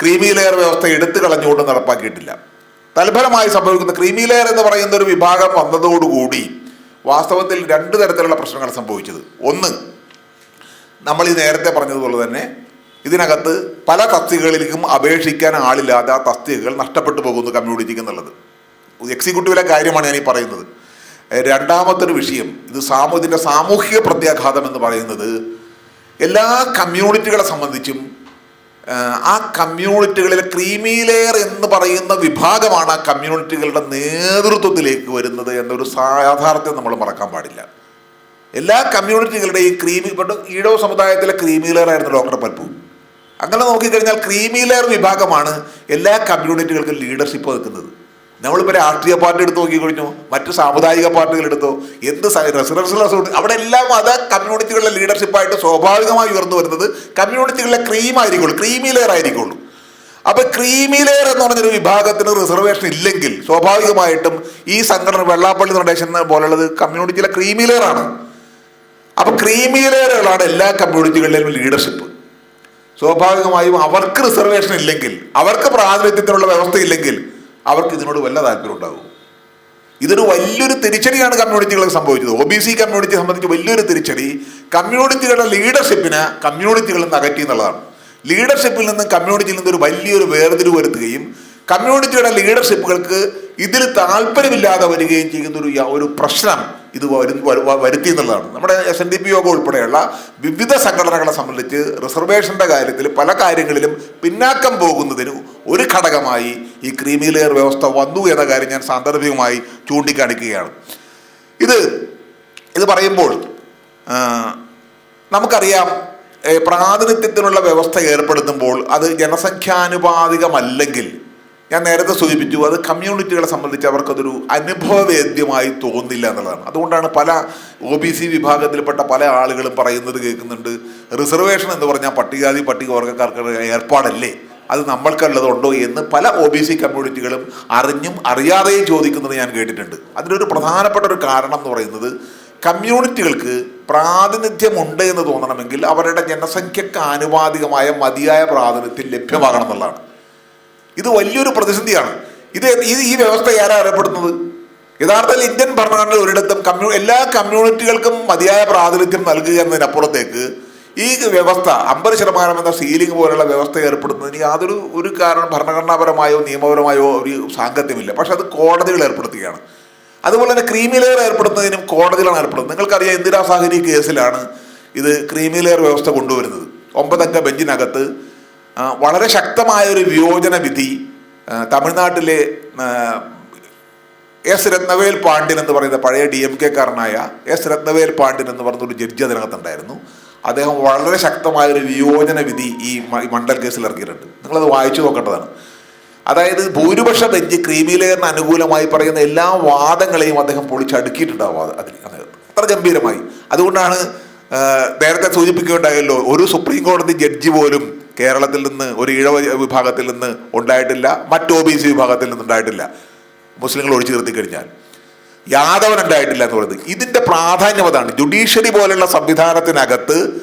ക്രീമി ലെയർ വ്യവസ്ഥ എടുത്തു കളഞ്ഞുകൊണ്ട് നടപ്പാക്കിയിട്ടില്ല. തൽഫലമായി സംഭവിക്കുന്ന ക്രീമി ലെയർ എന്ന് പറയുന്ന ഒരു വിഭാഗം വന്നതോടുകൂടി വാസ്തവത്തിൽ രണ്ട് തരത്തിലുള്ള പ്രശ്നങ്ങൾ സംഭവിച്ചത്. ഒന്ന് നമ്മൾ ഈ നേരത്തെ പറഞ്ഞതുപോലെ തന്നെ ഇതിനകത്ത് പല തസ്തികകളിലേക്കും അപേക്ഷിക്കാൻ ആളില്ലാതെ ആ തസ്തികകൾ നഷ്ടപ്പെട്ടു പോകുന്നു കമ്മ്യൂണിറ്റിക്ക് എന്നുള്ളത് എക്സിക്യൂട്ടീവിലെ കാര്യമാണ് ഞാൻ ഈ പറയുന്നത്. രണ്ടാമത്തൊരു വിഷയം ഇത് സാമൂ ഇതിന്റെ സാമൂഹിക പ്രത്യാഘാതം എന്ന് പറയുന്നത് എല്ലാ കമ്മ്യൂണിറ്റികളെ സംബന്ധിച്ചും ആ കമ്മ്യൂണിറ്റികളിൽ ക്രീമി ലെയർ എന്ന് പറയുന്ന വിഭാഗമാണ് ആ കമ്മ്യൂണിറ്റികളുടെ നേതൃത്വത്തിലേക്ക് വരുന്നത് എന്നൊരു യാഥാർത്ഥ്യം നമ്മൾ മറക്കാൻ പാടില്ല. എല്ലാ കമ്മ്യൂണിറ്റികളുടെയും ക്രീമി ഇപ്പം ഈഴവ സമുദായത്തിലെ ക്രീമി ലെയർ ആയിരുന്നു ഡോക്ടർ പൽപ്പു. അങ്ങനെ നോക്കിക്കഴിഞ്ഞാൽ ക്രീമി ലെയർ വിഭാഗമാണ് എല്ലാ കമ്മ്യൂണിറ്റികൾക്കും ലീഡർഷിപ്പ് നിൽക്കുന്നത് നമ്മളിപ്പോൾ രാഷ്ട്രീയ പാർട്ടി എടുത്ത് നോക്കിക്കഴിഞ്ഞു മറ്റ് സാമുദായിക പാർട്ടികൾ എടുത്തു. എന്ത് റെസിഡൻഷ്യൽ റിസോർട്ട് അവിടെ എല്ലാം അത് കമ്മ്യൂണിറ്റികളുടെ ലീഡർഷിപ്പായിട്ട് സ്വാഭാവികമായി ഉയർന്നു വരുന്നത് കമ്മ്യൂണിറ്റികളിലെ ക്രീം ആയിരിക്കുള്ളൂ. ക്രീമി ലെയർ ആയിരിക്കുള്ളൂ. അപ്പൊ ക്രീമി ലെയർ എന്ന് പറഞ്ഞൊരു വിഭാഗത്തിന് റിസർവേഷൻ ഇല്ലെങ്കിൽ സ്വാഭാവികമായിട്ടും ഈ സംഘടന വെള്ളാപ്പള്ളി ഫൗണ്ടേഷൻ പോലുള്ളത് കമ്മ്യൂണിറ്റിയിലെ ക്രീമി ലെയർ ആണ്. അപ്പൊ ക്രീമി ലെയറുകളാണ് എല്ലാ കമ്മ്യൂണിറ്റികളിലും ലീഡർഷിപ്പ് സ്വാഭാവികമായും അവർക്ക് റിസർവേഷൻ ഇല്ലെങ്കിൽ അവർക്ക് പ്രാതിനിധ്യത്തിനുള്ള വ്യവസ്ഥ ഇല്ലെങ്കിൽ അവർക്ക് ഇതിനോട് വല്ല താല്പര്യം ഉണ്ടാകും ഇതൊരു വലിയൊരു തിരിച്ചടിയാണ് കമ്മ്യൂണിറ്റികൾക്ക് സംഭവിച്ചത്. ഒ ബി സി കമ്മ്യൂണിറ്റി സംബന്ധിച്ച് വലിയൊരു തിരിച്ചടി. കമ്മ്യൂണിറ്റികളുടെ ലീഡർഷിപ്പിനെ കമ്മ്യൂണിറ്റികളിൽ നിന്ന് അകറ്റി എന്നുള്ളതാണ്. ലീഡർഷിപ്പിൽ നിന്ന് കമ്മ്യൂണിറ്റിയിൽ നിന്ന് ഒരു വലിയൊരു വേർതിരിവ് വരുത്തുകയും കമ്മ്യൂണിറ്റിയുടെ ലീഡർഷിപ്പുകൾക്ക് ഇതിൽ താല്പര്യമില്ലാതെ വരികയും ചെയ്യുന്ന ഒരു ഒരു പ്രശ്നം ഇത് വരു- വരു- വരുത്തി എന്നുള്ളതാണ്. നമ്മുടെ എസ് എൻ ഡി പി യോഗം ഉൾപ്പെടെയുള്ള വിവിധ സംഘടനകളെ സംബന്ധിച്ച് റിസർവേഷന്റെ കാര്യത്തിൽ പല കാര്യങ്ങളിലും പിന്നാക്കം പോകുന്നതിന് ഒരു ഘടകമായി ഈ ക്രീമി ലെയർ വ്യവസ്ഥ വന്നു എന്ന കാര്യം ഞാൻ സാന്ദർഭികമായി ചൂണ്ടിക്കാണിക്കുകയാണ്. ഇത് ഇത് പറയുമ്പോൾ നമുക്കറിയാം പ്രാതിനിധ്യത്തിനുള്ള വ്യവസ്ഥ ഏർപ്പെടുത്തുമ്പോൾ അത് ജനസംഖ്യാനുപാതികമല്ലെങ്കിൽ ഞാൻ നേരത്തെ സൂചിപ്പിച്ചു അത് കമ്മ്യൂണിറ്റികളെ സംബന്ധിച്ച് അവർക്കതൊരു അനുഭവവേദ്യമായി തോന്നില്ല എന്നുള്ളതാണ്. അതുകൊണ്ടാണ് പല ഒ ബി സി വിഭാഗത്തിൽപ്പെട്ട പല ആളുകളും പറയുന്നത് കേൾക്കുന്നുണ്ട് റിസർവേഷൻ എന്ന് പറഞ്ഞാൽ പട്ടികജാതി പട്ടികവർഗക്കാർക്ക് ഏർപ്പാടല്ലേ? അത് നമ്മൾക്കുള്ളതുണ്ടോ എന്ന് പല ഒ ബി സി കമ്മ്യൂണിറ്റികളും അറിഞ്ഞും അറിയാതെയും ചോദിക്കുന്നത് ഞാൻ കേട്ടിട്ടുണ്ട്. അതിനൊരു പ്രധാനപ്പെട്ട ഒരു കാരണം എന്ന് പറയുന്നത് കമ്മ്യൂണിറ്റികൾക്ക് പ്രാതിനിധ്യമുണ്ട് എന്ന് തോന്നണമെങ്കിൽ അവരുടെ ജനസംഖ്യക്ക് ആനുപാതികമായ മതിയായ പ്രാതിനിധ്യം ലഭ്യമാകണം എന്നുള്ളതാണ്. ഇത് വലിയൊരു പ്രതിസന്ധിയാണ്. ഇത് ഇത് ഈ വ്യവസ്ഥ ആരാ അറിയപ്പെടുന്നത്? യഥാർത്ഥത്തിൽ ഇന്ത്യൻ ഭരണഘടന ഒരിടത്തും കമ്മ്യൂ എല്ലാ കമ്മ്യൂണിറ്റികൾക്കും മതിയായ പ്രാതിനിധ്യം നൽകുക എന്നതിനപ്പുറത്തേക്ക് ഈ വ്യവസ്ഥ അമ്പത് ശതമാനം എന്ന സീലിംഗ് പോലുള്ള വ്യവസ്ഥ ഏർപ്പെടുത്തുന്നതിന് യാതൊരു ഒരു കാരണം ഭരണഘടനാപരമായോ നിയമപരമായോ ഒരു സാങ്കത്യമില്ല. പക്ഷെ അത് കോടതികൾ ഏർപ്പെടുത്തുകയാണ്. അതുപോലെ തന്നെ ക്രീമി ലെയർ ഏർപ്പെടുത്തുന്നതിനും കോടതികളാണ് ഏർപ്പെടുന്നത്. നിങ്ങൾക്കറിയാം ഇന്ദിരാ സാഹരി കേസിലാണ് ഇത് ക്രീമി ലെയർ വ്യവസ്ഥ കൊണ്ടുവരുന്നത്. ഒമ്പതംഗ ബെഞ്ചിനകത്ത് വളരെ ശക്തമായ ഒരു വിയോജന വിധി തമിഴ്നാട്ടിലെ എസ് രത്നവേൽ പാണ്ഡ്യൻ എന്ന് പറയുന്ന പഴയ ഡി എം കെ കാരനായ എസ് രത്നവേൽ പാണ്ഡ്യൻ എന്ന് പറഞ്ഞൊരു ജഡ്ജി അതിനകത്തുണ്ടായിരുന്നു. അദ്ദേഹം വളരെ ശക്തമായ ഒരു വിയോജന വിധി ഈ മണ്ഡൽ കേസിൽ ഇറക്കിയിട്ടുണ്ട്. നിങ്ങളത് വായിച്ചു നോക്കേണ്ടതാണ്. അതായത് ഭൂരിപക്ഷ ബെഞ്ച് ക്രീമി അനുകൂലമായി പറയുന്ന എല്ലാ വാദങ്ങളെയും അദ്ദേഹം പൊളിച്ചടുക്കിയിട്ടുണ്ടാവും അത് അതിൽ. അത്ര ഗംഭീരമായി. അതുകൊണ്ടാണ് നേരത്തെ സൂചിപ്പിക്കുകയുണ്ടായല്ലോ ഒരു സുപ്രീം കോടതി ജഡ്ജി പോലും കേരളത്തിൽ നിന്ന് ഒരു ഇഴവ വിഭാഗത്തിൽ നിന്ന് ഉണ്ടായിട്ടില്ല മറ്റ് ഒ ബി സി വിഭാഗത്തിൽ നിന്ന് ഉണ്ടായിട്ടില്ല. മുസ്ലിങ്ങൾ ഒഴിച്ചു നിർത്തി കഴിഞ്ഞാൽ യാദവൻ ഉണ്ടായിട്ടില്ല എന്ന് പറയുന്നത് ഇതിന്റെ പ്രാധാന്യം അതാണ്. ജുഡീഷ്യറി പോലുള്ള സംവിധാനത്തിനകത്ത്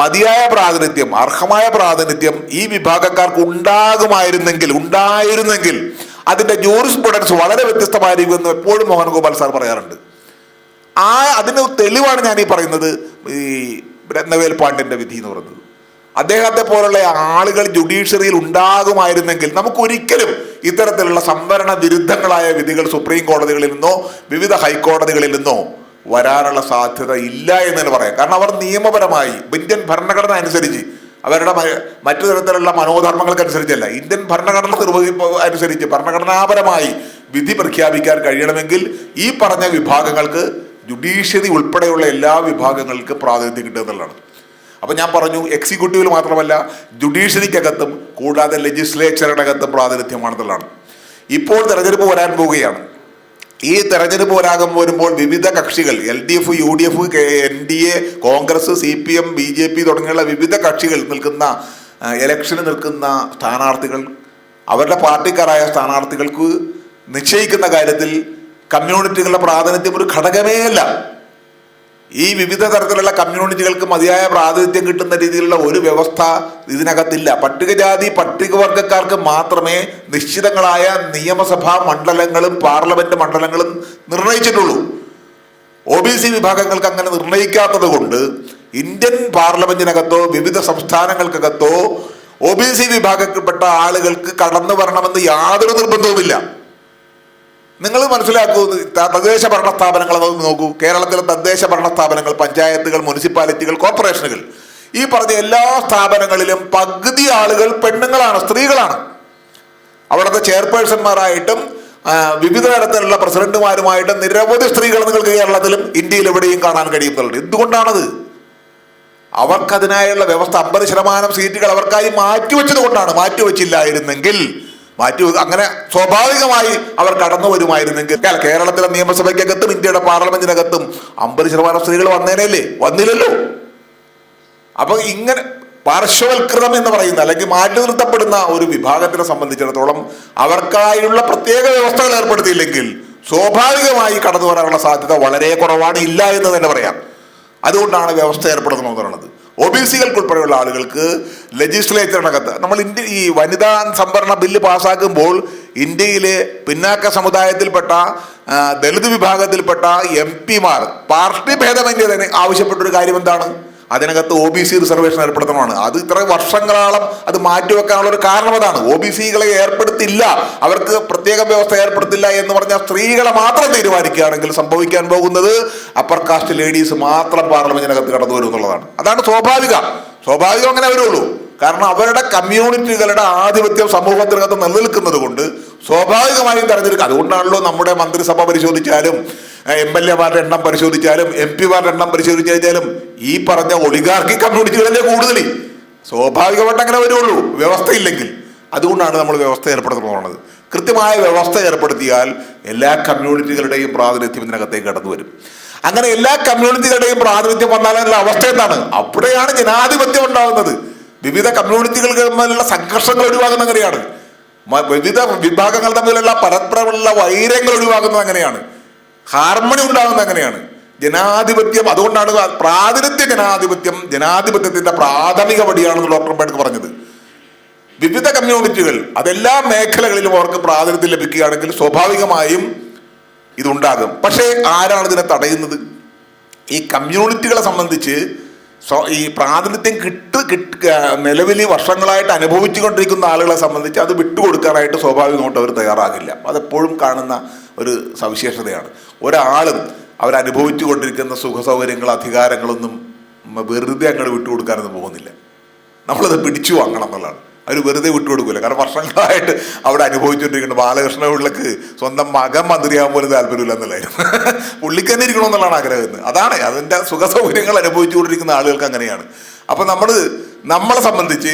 മതിയായ പ്രാതിനിധ്യം അർഹമായ പ്രാതിനിധ്യം ഈ വിഭാഗക്കാർക്ക് ഉണ്ടാകുമായിരുന്നെങ്കിൽ ഉണ്ടായിരുന്നെങ്കിൽ അതിന്റെ ജൂറിസ്പ്രുഡൻസ് വളരെ വ്യത്യസ്തമായിരിക്കുമെന്ന് എപ്പോഴും മോഹൻഗോപാൽ സാർ പറയാറുണ്ട്. ആ അതിന് തെളിവാണ് ഞാൻ ഈ പറയുന്നത് ഈ രത്നവേൽ പാണ്ഡ്യന്റെ വിധി എന്ന് പറയുന്നത്. അദ്ദേഹത്തെ പോലുള്ള ആളുകൾ ജുഡീഷ്യറിയിൽ ഉണ്ടാകുമായിരുന്നെങ്കിൽ നമുക്കൊരിക്കലും ഇത്തരത്തിലുള്ള സംവരണ വിരുദ്ധങ്ങളായ വിധികൾ സുപ്രീം കോടതികളിൽ നിന്നോ വിവിധ ഹൈക്കോടതികളിൽ നിന്നോ വരാനുള്ള സാധ്യത ഇല്ല എന്ന് തന്നെ പറയാം. കാരണം അവർ നിയമപരമായി ഇന്ത്യൻ ഭരണഘടന അനുസരിച്ച് അവരുടെ മറ്റു തരത്തിലുള്ള മനോധർമ്മങ്ങൾക്കനുസരിച്ചല്ല. ഇന്ത്യൻ ഭരണഘടന അനുസരിച്ച് ഭരണഘടനാപരമായി വിധി പ്രഖ്യാപിക്കാൻ കഴിയണമെങ്കിൽ ഈ പറഞ്ഞ വിഭാഗങ്ങൾക്ക് ജുഡീഷ്യറി ഉൾപ്പെടെയുള്ള എല്ലാ വിഭാഗങ്ങൾക്കും പ്രാതിനിധ്യം കിട്ടുക എന്നുള്ളതാണ്. അപ്പം ഞാൻ പറഞ്ഞു എക്സിക്യൂട്ടീവിൽ മാത്രമല്ല ജുഡീഷ്യറിക്കകത്തും കൂടാതെ ലെജിസ്ലേച്ചറുടെ അകത്തും പ്രാതിനിധ്യമാണെന്നുള്ളതാണ് ഇപ്പോൾ തെരഞ്ഞെടുപ്പ് വരാൻ പോവുകയാണ്. ഈ തെരഞ്ഞെടുപ്പ് വരാകം വരുമ്പോൾ വിവിധ കക്ഷികൾ L D F U D F N D A Congress C P M B J P തുടങ്ങിയുള്ള വിവിധ കക്ഷികൾ നിൽക്കുന്ന എലക്ഷന് നിൽക്കുന്ന സ്ഥാനാർത്ഥികൾ അവരുടെ പാർട്ടിക്കാരായ സ്ഥാനാർത്ഥികൾക്ക് നിശ്ചയിക്കുന്ന കാര്യത്തിൽ കമ്മ്യൂണിറ്റികളുടെ പ്രാതിനിധ്യം ഒരു ഘടകമേ അല്ല. ഈ വിവിധ തരത്തിലുള്ള കമ്മ്യൂണിറ്റികൾക്ക് മതിയായ പ്രാതിനിധ്യം കിട്ടുന്ന രീതിയിലുള്ള ഒരു വ്യവസ്ഥ ഇതിനകത്തില്ല. പട്ടികജാതി പട്ടികവർഗക്കാർക്ക് മാത്രമേ നിശ്ചിതങ്ങളായ നിയമസഭാ മണ്ഡലങ്ങളും പാർലമെന്റ് മണ്ഡലങ്ങളും നിർണയിച്ചിട്ടുള്ളൂ. ഒ ബി സി വിഭാഗങ്ങൾക്ക് അങ്ങനെ നിർണയിക്കാത്തത് കൊണ്ട് ഇന്ത്യൻ പാർലമെന്റിനകത്തോ വിവിധ സംസ്ഥാനങ്ങൾക്കകത്തോ ഒ ബി സി വിഭാഗത്തിൽപ്പെട്ട ആളുകൾക്ക് കടന്നു വരണമെന്ന് യാതൊരു നിർബന്ധവുമില്ല. നിങ്ങൾ മനസ്സിലാക്കൂ തദ്ദേശ ഭരണ സ്ഥാപനങ്ങൾ അതൊന്ന് നോക്കൂ. കേരളത്തിലെ തദ്ദേശ ഭരണ സ്ഥാപനങ്ങൾ പഞ്ചായത്തുകൾ മുനിസിപ്പാലിറ്റികൾ കോർപ്പറേഷനുകൾ. ഈ പറഞ്ഞ എല്ലാ സ്ഥാപനങ്ങളിലും പകുതി ആളുകൾ പെണ്ണുങ്ങളാണ് സ്ത്രീകളാണ്. അവിടുത്തെ ചെയർപേഴ്സൺമാരായിട്ടും വിവിധ തരത്തിലുള്ള പ്രസിഡന്റുമാരുമായിട്ടും നിരവധി സ്ത്രീകൾ നിങ്ങൾക്ക് കേരളത്തിലും ഇന്ത്യയിൽ എവിടെയും കാണാൻ കഴിയുന്നുണ്ട്. എന്തുകൊണ്ടാണത്? അവർക്കതിനായുള്ള വ്യവസ്ഥ അമ്പത് ശതമാനം സീറ്റുകൾ അവർക്കായി മാറ്റിവെച്ചത് കൊണ്ടാണ് മാറ്റിവെച്ചില്ലായിരുന്നെങ്കിൽ മാറ്റി അങ്ങനെ സ്വാഭാവികമായി അവർ കടന്നു വരുമായിരുന്നെങ്കിൽ കേരളത്തിലെ നിയമസഭയ്ക്കകത്തും ഇന്ത്യയുടെ പാർലമെന്റിനകത്തും അമ്പത് ശതമാനം സ്ത്രീകൾ വന്നേനല്ലേ? വന്നില്ലല്ലോ. അപ്പൊ ഇങ്ങനെ പാർശ്വവൽകൃതം എന്ന് പറയുന്ന അല്ലെങ്കിൽ മാറ്റി നിർത്തപ്പെടുന്ന ഒരു വിഭാഗത്തിനെ സംബന്ധിച്ചിടത്തോളം അവർക്കായുള്ള പ്രത്യേക വ്യവസ്ഥകൾ ഏർപ്പെടുത്തിയില്ലെങ്കിൽ സ്വാഭാവികമായി കടന്നു വരാനുള്ള സാധ്യത വളരെ കുറവാണ്. ഇല്ല എന്ന് തന്നെ പറയാം. അതുകൊണ്ടാണ് വ്യവസ്ഥ ഏർപ്പെടുത്തണമെന്ന് പറയുന്നത് ഒ ബി സികൾക്കുൾപ്പെടെയുള്ള ആളുകൾക്ക് ലെജിസ്ലേച്ചറിനകത്ത് നമ്മൾ ഇന്ത്യ ഈ വനിതാ സംവരണ ബില്ല് പാസ്സാക്കുമ്പോൾ ഇന്ത്യയിലെ പിന്നാക്ക സമുദായത്തിൽപ്പെട്ട ദളിത് വിഭാഗത്തിൽപ്പെട്ട എം പിമാർ പാർട്ടി ഭേദമന്യേ തന്നെ ആവശ്യപ്പെട്ടൊരു കാര്യം എന്താണ്? അതിനകത്ത് ഒ ബി സി റിസർവേഷൻ ഏർപ്പെടുത്തണമാണ്. അത് ഇത്ര വർഷങ്ങളോളം അത് മാറ്റിവെക്കാനുള്ള ഒരു കാരണം അതാണ്. ഒ ബി സികളെ ഏർപ്പെടുത്തില്ല. അവർക്ക് പ്രത്യേക വ്യവസ്ഥ ഏർപ്പെടുത്തില്ല എന്ന് പറഞ്ഞാൽ സ്ത്രീകളെ മാത്രം തീരുമാനിക്കുകയാണെങ്കിൽ സംഭവിക്കാൻ പോകുന്നത് അപ്പർ കാസ്റ്റ് ലേഡീസ് മാത്രം പാർലമെന്റിനകത്ത് കടന്നു വരും എന്നുള്ളതാണ്. അതാണ് സ്വാഭാവിക. സ്വാഭാവികം അങ്ങനെ വരുള്ളൂ. കാരണം അവരുടെ കമ്മ്യൂണിറ്റികളുടെ ആധിപത്യം സമൂഹത്തിനകത്ത് നിലനിൽക്കുന്നത് കൊണ്ട് സ്വാഭാവികമായും തെരഞ്ഞെടുക്കുക. അതുകൊണ്ടാണല്ലോ നമ്മുടെ മന്ത്രിസഭ പരിശോധിച്ചാലും എം എൽ എമാരുടെ എണ്ണം പരിശോധിച്ചാലും എം പിമാരുടെ എണ്ണം പരിശോധിച്ചു കഴിഞ്ഞാലും ഈ പറഞ്ഞ ഒളിഗാർക്കി കമ്മ്യൂണിറ്റികളല്ലേ കൂടുതൽ. സ്വാഭാവികമായിട്ട് അങ്ങനെ വരുള്ളൂ. വ്യവസ്ഥയില്ലെങ്കിൽ. അതുകൊണ്ടാണ് നമ്മൾ വ്യവസ്ഥ ഏർപ്പെടുത്തുന്നത് കൃത്യമായ വ്യവസ്ഥ ഏർപ്പെടുത്തിയാൽ എല്ലാ കമ്മ്യൂണിറ്റികളുടെയും പ്രാതിനിധ്യം ഇതിനകത്തേക്ക് കടന്നു വരും. അങ്ങനെ എല്ലാ കമ്മ്യൂണിറ്റികളുടെയും പ്രാതിനിധ്യം വന്നാലുള്ള അവസ്ഥ എന്താണ്? അവിടെയാണ് ജനാധിപത്യം ഉണ്ടാകുന്നത്. വിവിധ കമ്മ്യൂണിറ്റികൾ തമ്മിലുള്ള സംഘർഷങ്ങൾ ഒഴിവാകുന്ന അങ്ങനെയാണ്. വിവിധ വിഭാഗങ്ങൾ തമ്മിലുള്ള പരസ്പരമുള്ള വൈരങ്ങൾ ഒഴിവാക്കുന്നത് അങ്ങനെയാണ്. ഹാർമണി ഉണ്ടാകുന്ന അങ്ങനെയാണ്. ജനാധിപത്യം അതുകൊണ്ടാണ് പ്രാതിനിധ്യ ജനാധിപത്യം ജനാധിപത്യത്തിന്റെ പ്രാഥമിക പടിയാണെന്ന് ഡോക്ടർ അംബേദ്കർ പറഞ്ഞത്. വിവിധ കമ്മ്യൂണിറ്റികൾ അതെല്ലാ മേഖലകളിലും അവർക്ക് പ്രാതിനിധ്യം ലഭിക്കുകയാണെങ്കിൽ സ്വാഭാവികമായും ഇതുണ്ടാകും. പക്ഷേ ആരാണ് ഇതിനെ തടയുന്നത്? ഈ കമ്മ്യൂണിറ്റികളെ സംബന്ധിച്ച് ഈ പ്രാതിനിധ്യം കിട്ട് കിട്ട് നിലവിൽ വർഷങ്ങളായിട്ട് അനുഭവിച്ചുകൊണ്ടിരിക്കുന്ന ആളുകളെ സംബന്ധിച്ച് അത് വിട്ടുകൊടുക്കാനായിട്ട് സ്വാഭാവികമായിട്ട് അവർ തയ്യാറാകില്ല. അതെപ്പോഴും കാണുന്ന ഒരു സവിശേഷതയാണ്. ഒരാളും അവരനുഭവിച്ചു കൊണ്ടിരിക്കുന്ന സുഖ സൗകര്യങ്ങൾ അധികാരങ്ങളൊന്നും വെറുതെ അങ്ങോട്ട് വിട്ടുകൊടുക്കാനൊന്നും പോകുന്നില്ല. നമ്മളത് പിടിച്ചു വാങ്ങണം എന്നുള്ളതാണ്. അവർ വെറുതെ വിട്ടുകൊടുക്കില്ല കാരണം വർഷങ്ങളായിട്ട് അവിടെ അനുഭവിച്ചുകൊണ്ടിരിക്കുന്ന ബാലകൃഷ്ണ പിള്ളക്ക് സ്വന്തം മകൻ മന്ത്രിയാകാൻ പോലും താല്പര്യമില്ല എന്നുള്ളതായിരുന്നു. പുള്ളിക്ക് തന്നെ ഇരിക്കണമെന്നുള്ളതാണ് ആഗ്രഹം അതാണ്. അതിന്റെ സുഖ സൗകര്യങ്ങൾ അനുഭവിച്ചുകൊണ്ടിരിക്കുന്ന ആളുകൾക്ക് അങ്ങനെയാണ്. അപ്പം നമ്മൾ നമ്മളെ സംബന്ധിച്ച്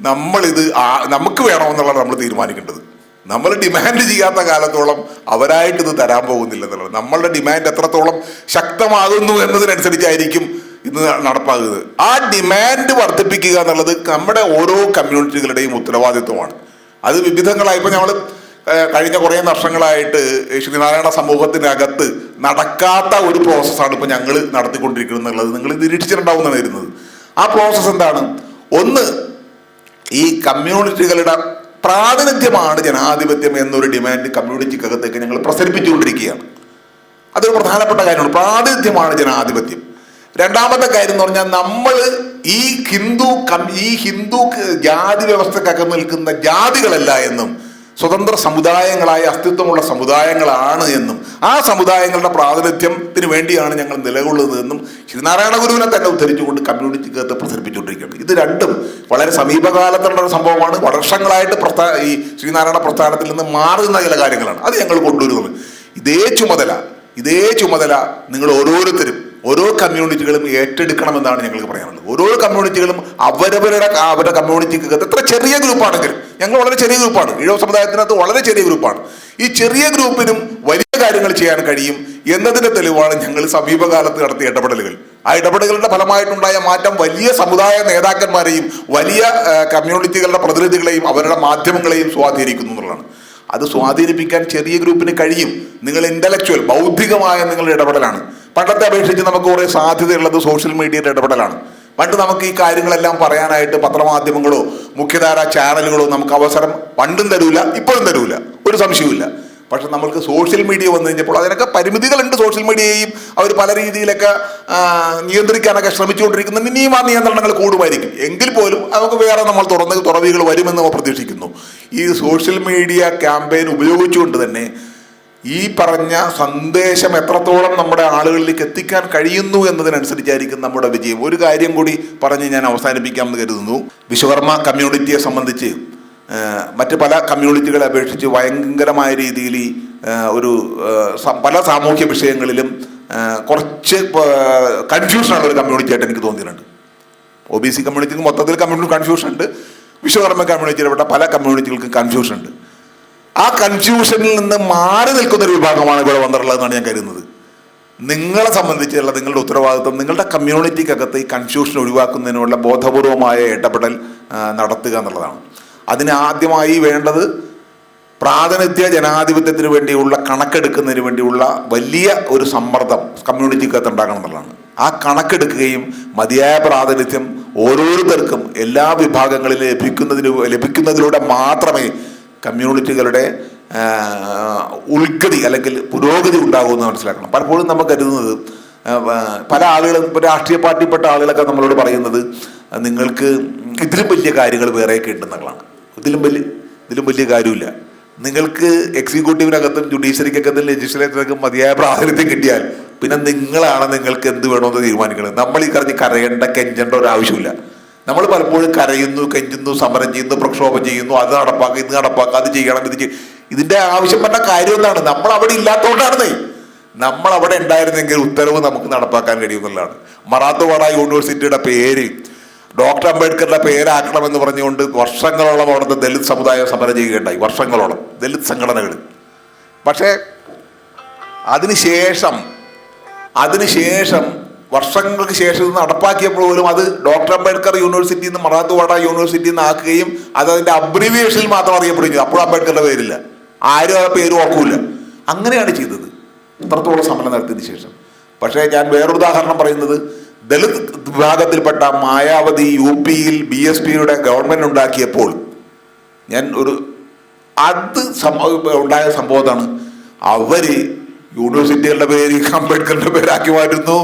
നമ്മളിത് നമുക്ക് വേണമെന്നുള്ളതാണ് നമ്മൾ തീരുമാനിക്കേണ്ടത്. നമ്മൾ ഡിമാൻഡ് ചെയ്യാത്ത കാലത്തോളം അവരായിട്ട് ഇത് തരാൻ പോകുന്നില്ല എന്നുള്ളത് നമ്മളുടെ ഡിമാൻഡ് എത്രത്തോളം ശക്തമാകുന്നു എന്നതിനനുസരിച്ചായിരിക്കും ഇത് നടപ്പാകുന്നത്. ആ ഡിമാൻഡ് വർദ്ധിപ്പിക്കുക എന്നുള്ളത് നമ്മുടെ ഓരോ കമ്മ്യൂണിറ്റികളുടെയും ഉത്തരവാദിത്വമാണ്. അത് വിവിധങ്ങളായി ഇപ്പൊ നമ്മൾ കഴിഞ്ഞ കുറേ വർഷങ്ങളായിട്ട് ശ്രീനാരായണ സമൂഹത്തിനകത്ത് നടക്കാത്ത ഒരു പ്രോസസ്സാണ് ഇപ്പൊ ഞങ്ങൾ നടത്തിക്കൊണ്ടിരിക്കുന്നത് എന്നുള്ളത് നിങ്ങൾ നിരീക്ഷിച്ചിട്ടുണ്ടാവുന്നതാണ് ഇരുന്നത് ആ പ്രോസസ്സ് എന്താണ്? ഒന്ന് ഈ കമ്മ്യൂണിറ്റികളുടെ പ്രാതിനിധ്യമാണ് ജനാധിപത്യം എന്നൊരു ഡിമാൻഡ് കമ്മ്യൂണിറ്റിക്കകത്തേക്ക് ഞങ്ങൾ പ്രസരിപ്പിച്ചുകൊണ്ടിരിക്കുകയാണ്. അതൊരു പ്രധാനപ്പെട്ട കാര്യമാണ്. പ്രാതിനിധ്യമാണ് ജനാധിപത്യം. രണ്ടാമത്തെ കാര്യം എന്ന് പറഞ്ഞാൽ നമ്മൾ ഈ ഹിന്ദു ഈ ഹിന്ദു ജാതി വ്യവസ്ഥക്കകം നിൽക്കുന്ന ജാതികളല്ല എന്നും സ്വതന്ത്ര സമുദായങ്ങളായ അസ്തിത്വമുള്ള സമുദായങ്ങളാണ് എന്നും ആ സമുദായങ്ങളുടെ പ്രാതിനിധ്യത്തിന് വേണ്ടിയാണ് ഞങ്ങൾ നിലകൊള്ളുന്നതെന്നും ശ്രീനാരായണ ഗുരുവിനെ തന്നെ ഉദ്ധരിച്ചുകൊണ്ട് കമ്മ്യൂണിറ്റിക്കകത്ത് പ്രസരിപ്പിച്ചുകൊണ്ടിരിക്കുന്നത് ഇത് രണ്ടും വളരെ സമീപകാലത്തുള്ള ഒരു സംഭവമാണ്. വർഷങ്ങളായിട്ട് പ്രസ്ഥാ ഈ ശ്രീനാരായണ പ്രസ്ഥാനത്തിൽ നിന്ന് മാറുന്ന ചില കാര്യങ്ങളാണ്. അത് ഞങ്ങൾ കൊണ്ടുവരുന്നത്. ഇതേ ചുമതല ഇതേ ചുമതല നിങ്ങൾ ഓരോരുത്തരും ഓരോ കമ്മ്യൂണിറ്റികളും ഏറ്റെടുക്കണമെന്നാണ് ഞങ്ങൾക്ക് പറയാനുള്ളത്. ഓരോ കമ്മ്യൂണിറ്റികളും അവരവരുടെ അവരുടെ കമ്മ്യൂണിറ്റിക്ക് എത്ര ചെറിയ ഗ്രൂപ്പാണെങ്കിലും ഞങ്ങൾ വളരെ ചെറിയ ഗ്രൂപ്പാണ്. ഈഴവ സമുദായത്തിനകത്ത് വളരെ ചെറിയ ഗ്രൂപ്പാണ്. ഈ ചെറിയ ഗ്രൂപ്പിനും വലിയ കാര്യങ്ങൾ ചെയ്യാൻ കഴിയും എന്നതിന്റെ തെളിവാണ് ഞങ്ങൾ സമീപകാലത്ത് നടത്തിയ ഇടപെടലുകൾ. ആ ഇടപെടലുകളുടെ ഫലമായിട്ടുണ്ടായ മാറ്റം വലിയ സമുദായ നേതാക്കന്മാരെയും വലിയ കമ്മ്യൂണിറ്റികളുടെ പ്രതിനിധികളെയും അവരുടെ മാധ്യമങ്ങളെയും സ്വാധീനിക്കുന്നു എന്നുള്ളതാണ്. അത് സ്വാധീനിപ്പിക്കാൻ ചെറിയ ഗ്രൂപ്പിന് കഴിയും. നിങ്ങൾ ഇന്റലക്ച്വൽ ബൗദ്ധികമായ നിങ്ങളുടെ ഇടപെടലാണ്. പണ്ടത്തെ അപേക്ഷിച്ച് നമുക്ക് കുറേ സാധ്യതയുള്ളത് സോഷ്യൽ മീഡിയയുടെ ഇടപെടലാണ്. പണ്ട് നമുക്ക് ഈ കാര്യങ്ങളെല്ലാം പറയാനായിട്ട് പത്രമാധ്യമങ്ങളോ മുഖ്യധാര ചാനലുകളോ നമുക്ക് അവസരം പണ്ടും തരൂല ഇപ്പോഴും തരൂല. ഒരു സംശയവുമില്ല. പക്ഷെ നമ്മൾക്ക് സോഷ്യൽ മീഡിയ വന്നു കഴിഞ്ഞപ്പോൾ അതിനൊക്കെ പരിമിതികളുണ്ട് സോഷ്യൽ മീഡിയയെയും അവർ പല രീതിയിലൊക്കെ നിയന്ത്രിക്കാനൊക്കെ ശ്രമിച്ചുകൊണ്ടിരിക്കുന്നുണ്ട്. ഇനിയും ആ നിയന്ത്രണങ്ങൾ കൂടുമായിരിക്കും. എങ്കിൽ പോലും അതൊക്കെ വേറെ നമ്മൾ തുറന്ന് തുറവികൾ വരുമെന്ന് നമ്മൾ പ്രതീക്ഷിക്കുന്നു. ഈ സോഷ്യൽ മീഡിയ ക്യാമ്പയിൻ ഉപയോഗിച്ചുകൊണ്ട് തന്നെ ഈ പറഞ്ഞ സന്ദേശം എത്രത്തോളം നമ്മുടെ ആളുകളിലേക്ക് എത്തിക്കാൻ കഴിയുന്നു എന്നതിനനുസരിച്ചായിരിക്കും നമ്മുടെ വിജയം. ഒരു കാര്യം കൂടി പറഞ്ഞ് ഞാൻ അവസാനിപ്പിക്കാമെന്ന് കരുതുന്നു. വിശ്വകർമ്മ കമ്മ്യൂണിറ്റിയെ സംബന്ധിച്ച് മറ്റ് പല കമ്മ്യൂണിറ്റികളെ അപേക്ഷിച്ച് ഭയങ്കരമായ രീതിയിൽ ഒരു പല സാമൂഹ്യ വിഷയങ്ങളിലും കുറച്ച് കൺഫ്യൂഷനുള്ള ഒരു കമ്മ്യൂണിറ്റി ആയിട്ട് എനിക്ക് തോന്നിയിട്ടുണ്ട്. ഒ ബി സി കമ്മ്യൂണിറ്റിക്ക് മൊത്തത്തിൽ കമ്മ്യൂണിറ്റി കൺഫ്യൂഷൻ ഉണ്ട്. വിശ്വകർമ്മ കമ്മ്യൂണിറ്റിയിൽപ്പെട്ട പല കമ്മ്യൂണിറ്റികൾക്കും കൺഫ്യൂഷൻ ഉണ്ട്. ആ കൺഫ്യൂഷനിൽ നിന്ന് മാറി നിൽക്കുന്ന ഒരു വിഭാഗമാണ് ഇവിടെ വന്നിട്ടുള്ളതെന്നാണ് ഞാൻ കരുതുന്നത്. നിങ്ങളെ സംബന്ധിച്ചുള്ള നിങ്ങളുടെ ഉത്തരവാദിത്വം നിങ്ങളുടെ കമ്മ്യൂണിറ്റിക്കകത്ത് ഈ കൺഫ്യൂഷൻ ഒഴിവാക്കുന്നതിനുള്ള ബോധപൂർവമായ ഇടപെടൽ നടത്തുക എന്നുള്ളതാണ്. അതിന് ആദ്യമായി വേണ്ടത് പ്രാതിനിധ്യ ജനാധിപത്യത്തിന് വേണ്ടിയുള്ള കണക്കെടുക്കുന്നതിന് വേണ്ടിയുള്ള വലിയ ഒരു സമ്മർദ്ദം കമ്മ്യൂണിറ്റിക്കകത്ത് ഉണ്ടാക്കണം എന്നുള്ളതാണ്. ആ കണക്കെടുക്കുകയും മതിയായ പ്രാതിനിധ്യം ഓരോരുത്തർക്കും എല്ലാ വിഭാഗങ്ങളിലും ലഭിക്കുന്നതിന് ലഭിക്കുന്നതിലൂടെ മാത്രമേ കമ്മ്യൂണിറ്റികളുടെ ഉൾഗതി അല്ലെങ്കിൽ പുരോഗതി ഉണ്ടാകുമെന്ന് മനസ്സിലാക്കണം. പലപ്പോഴും നമ്മൾ കരുതുന്നത് പല ആളുകളും ഇപ്പോൾ രാഷ്ട്രീയ പാർട്ടിപ്പെട്ട ആളുകളൊക്കെ നമ്മളോട് പറയുന്നത് നിങ്ങൾക്ക് ഇതിലും വലിയ കാര്യങ്ങൾ വേറെ കിട്ടുന്നതാണ് ഇതിലും വലിയ ഇതിലും വലിയ കാര്യമില്ല. നിങ്ങൾക്ക് എക്സിക്യൂട്ടീവിനകത്തും ജുഡീഷ്യറിക്കകത്തും ലെജിസ്ലേറ്ററിനകത്തും മതിയായ പ്രാതിനിധ്യം കിട്ടിയാൽ പിന്നെ നിങ്ങളാണ് നിങ്ങൾക്ക് എന്ത് വേണമെന്ന് തീരുമാനിക്കുന്നത് നമ്മൾ ഈ കറിഞ്ഞ് കരയേണ്ട കെഞ്ചേണ്ട ഒരു ആവശ്യമില്ല. നമ്മൾ പലപ്പോഴും കരയുന്നു കെഞ്ചുന്നു സമരം ചെയ്യുന്നു പ്രക്ഷോഭം ചെയ്യുന്നു അത് നടപ്പാക്കുക ഇത് നടപ്പാക്കുക അത് ചെയ്യണം ഇത് ചെയ്യും ഇതിന്റെ ആവശ്യപ്പെട്ട കാര്യം എന്താണ്? നമ്മൾ അവിടെ ഇല്ലാത്തതുകൊണ്ടാണെന്നേ. നമ്മൾ അവിടെ ഉണ്ടായിരുന്നെങ്കിൽ ഉത്തരവ് നമുക്ക് നടപ്പാക്കാൻ കഴിയുമെന്നുള്ളതാണ്. മറാത്തവാഡ യൂണിവേഴ്സിറ്റിയുടെ പേര് ഡോക്ടർ അംബേദ്കറുടെ പേരാക്കണമെന്ന് പറഞ്ഞുകൊണ്ട് വർഷങ്ങളോളം അവിടുത്തെ ദലിത് സമുദായം സമരം ചെയ്യുകയുണ്ടായി. വർഷങ്ങളോളം ദലിത് സംഘടനകൾ. പക്ഷേ അതിനുശേഷം അതിനുശേഷം വർഷങ്ങൾക്ക് ശേഷം ഇത് നടപ്പാക്കിയപ്പോൾ പോലും അത് ഡോക്ടർ അംബേദ്കർ യൂണിവേഴ്സിറ്റിയിൽ നിന്ന് മറാത്തുവാട യൂണിവേഴ്സിറ്റിയിൽ നിന്ന് ആക്കുകയും അത് അതിന്റെ അബ്രിവിയേഷനിൽ മാത്രം അറിയപ്പെടുകയും അപ്പോൾ അംബേദ്കറുടെ പേരില്ല. ആരും ആ പേര് ഓർക്കൂല അങ്ങനെയാണ് ചെയ്തത്. ഇത്രത്തോളം സമരം നടത്തിയതിനു ശേഷം. പക്ഷേ ഞാൻ വേറൊരു ഉദാഹരണം പറയുന്നത്. ദളിത് വിഭാഗത്തിൽപ്പെട്ട മായാവതി യു പിയിൽ ബി എസ് പിയുടെ ഗവൺമെന്റ് ഉണ്ടാക്കിയപ്പോൾ ഞാൻ ഒരു അത് സംഭവ ഉണ്ടായ സംഭവത്താണ് അവർ യൂണിവേഴ്സിറ്റികളുടെ പേര് അംബേദ്കറിന്റെ പേരാക്കി മാറ്റുന്നു.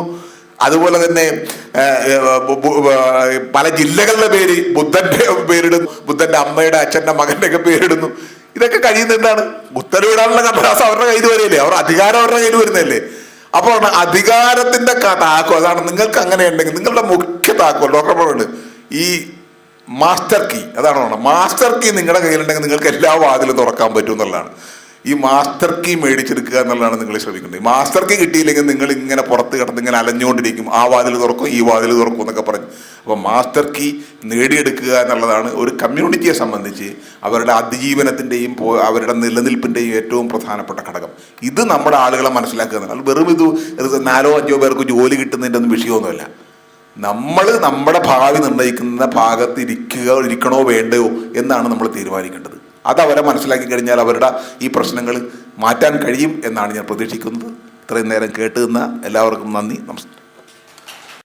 അതുപോലെ തന്നെ പല ജില്ലകളുടെ പേര് ബുദ്ധന്റെ പേരിടുന്നു ബുദ്ധന്റെ അമ്മയുടെ അച്ഛന്റെ മകന്റെ ഒക്കെ പേരിടുന്നു. ഇതൊക്കെ കഴിയുന്ന എന്താണ്? ഉത്തരവിടാനുള്ള കടലാസ് അവരുടെ കയ്യിൽ വരില്ലേ അവർ അധികാരം അവരുടെ കയ്യിൽ വരുന്നല്ലേ അപ്പോൾ അധികാരത്തിന്റെ താക്കോ അതാണ് നിങ്ങൾക്ക് അങ്ങനെ ഉണ്ടെങ്കിൽ നിങ്ങളുടെ മുഖ്യ താക്കോ ഡോക്ടർ ഈ മാസ്റ്റർ കീ അതാണ് മാസ്റ്റർ കീ നിങ്ങളുടെ കയ്യിലുണ്ടെങ്കിൽ നിങ്ങൾക്ക് എല്ലാ വാതിലും തുറക്കാൻ പറ്റും എന്നുള്ളതാണ്. ഈ മാസ്റ്റർ കീ മേടിച്ചെടുക്കുക എന്നുള്ളതാണ് നിങ്ങൾ ശ്രമിക്കുന്നത് ഈ മാസ്റ്റർ കീ കിട്ടിയില്ലെങ്കിൽ നിങ്ങൾ ഇങ്ങനെ പുറത്ത് കിടന്ന് ഇങ്ങനെ അലഞ്ഞുകൊണ്ടിരിക്കും. ആ വാതിൽ തുറക്കും ഈ വാതിൽ തുറക്കും എന്നൊക്കെ പറഞ്ഞു. അപ്പോൾ മാസ്റ്റർ കീ നേടിയെടുക്കുക എന്നുള്ളതാണ് ഒരു കമ്മ്യൂണിറ്റിയെ സംബന്ധിച്ച് അവരുടെ അതിജീവനത്തിന്റെയും അവരുടെ നിലനിൽപ്പിന്റെയും ഏറ്റവും പ്രധാനപ്പെട്ട ഘടകം. ഇത് നമ്മുടെ ആളുകളെ മനസ്സിലാക്കുക എന്നുള്ളത് വെറും ഇത് നാലോ അഞ്ചോ പേർക്ക് ജോലി കിട്ടുന്നതിന്റെ ഒന്നും വിഷയമൊന്നുമല്ല. നമ്മൾ നമ്മുടെ ഭാവി നിർണയിക്കുന്ന ഭാഗത്ത് ഇരിക്കുക ഇരിക്കണോ വേണ്ടയോ എന്നാണ് നമ്മൾ തീരുമാനിക്കേണ്ടത്. അത് അവരെ മനസ്സിലാക്കി കഴിഞ്ഞാൽ അവരുടെ ഈ പ്രശ്നങ്ങൾ മാറ്റാൻ കഴിയും എന്നാണ് ഞാൻ പ്രതീക്ഷിക്കുന്നത്. ഇത്രയും നേരം കേട്ടുന്ന എല്ലാവർക്കും നന്ദി. നമസ്കാരം